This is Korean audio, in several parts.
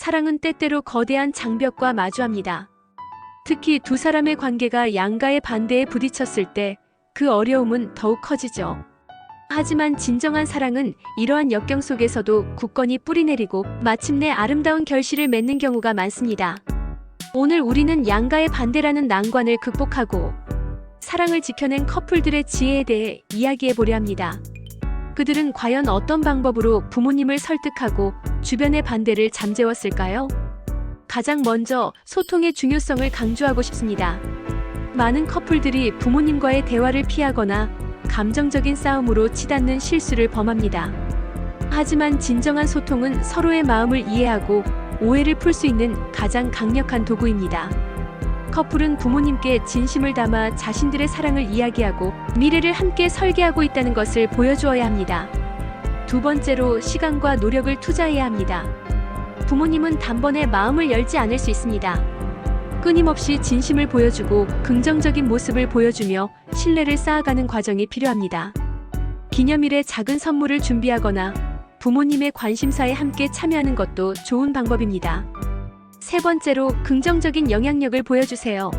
사랑은 때때로 거대한 장벽과 마주합니다. 특히 두 사람의 관계가 양가의 반대에 부딪혔을 때 그 어려움은 더욱 커지죠. 하지만 진정한 사랑은 이러한 역경 속에서도 굳건히 뿌리내리고 마침내 아름다운 결실을 맺는 경우가 많습니다. 오늘 우리는 양가의 반대라는 난관을 극복하고 사랑을 지켜낸 커플들의 지혜에 대해 이야기해 보려 합니다. 그들은 과연 어떤 방법으로 부모님을 설득하고 주변의 반대를 잠재웠을까요? 가장 먼저 소통의 중요성을 강조하고 싶습니다. 많은 커플들이 부모님과의 대화를 피하거나 감정적인 싸움으로 치닫는 실수를 범합니다. 하지만 진정한 소통은 서로의 마음을 이해하고 오해를 풀 수 있는 가장 강력한 도구입니다. 커플은 부모님께 진심을 담아 자신들의 사랑을 이야기하고 미래를 함께 설계하고 있다는 것을 보여주어야 합니다. 두 번째로 시간과 노력을 투자해야 합니다. 부모님은 단번에 마음을 열지 않을 수 있습니다. 끊임없이 진심을 보여주고 긍정적인 모습을 보여주며 신뢰를 쌓아가는 과정이 필요합니다. 기념일에 작은 선물을 준비하거나 부모님의 관심사에 함께 참여하는 것도 좋은 방법입니다. 세 번째로 긍정적인 영향력을 보여주세요.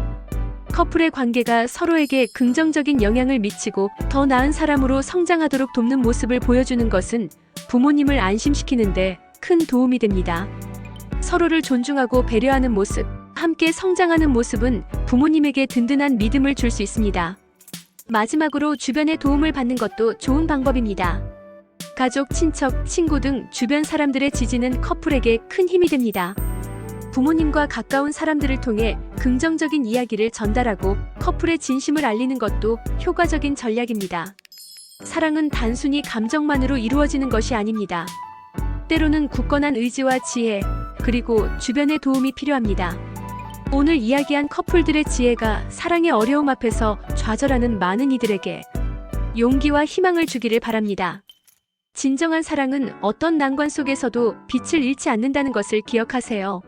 커플의 관계가 서로에게 긍정적인 영향을 미치고 더 나은 사람으로 성장하도록 돕는 모습을 보여주는 것은 부모님을 안심시키는데 큰 도움이 됩니다. 서로를 존중하고 배려하는 모습, 함께 성장하는 모습은 부모님에게 든든한 믿음을 줄 수 있습니다. 마지막으로 주변의 도움을 받는 것도 좋은 방법입니다. 가족, 친척, 친구 등 주변 사람들의 지지는 커플에게 큰 힘이 됩니다. 부모님과 가까운 사람들을 통해 긍정적인 이야기를 전달하고 커플의 진심을 알리는 것도 효과적인 전략입니다. 사랑은 단순히 감정만으로 이루어지는 것이 아닙니다. 때로는 굳건한 의지와 지혜, 그리고 주변의 도움이 필요합니다. 오늘 이야기한 커플들의 지혜가 사랑의 어려움 앞에서 좌절하는 많은 이들에게 용기와 희망을 주기를 바랍니다. 진정한 사랑은 어떤 난관 속에서도 빛을 잃지 않는다는 것을 기억하세요.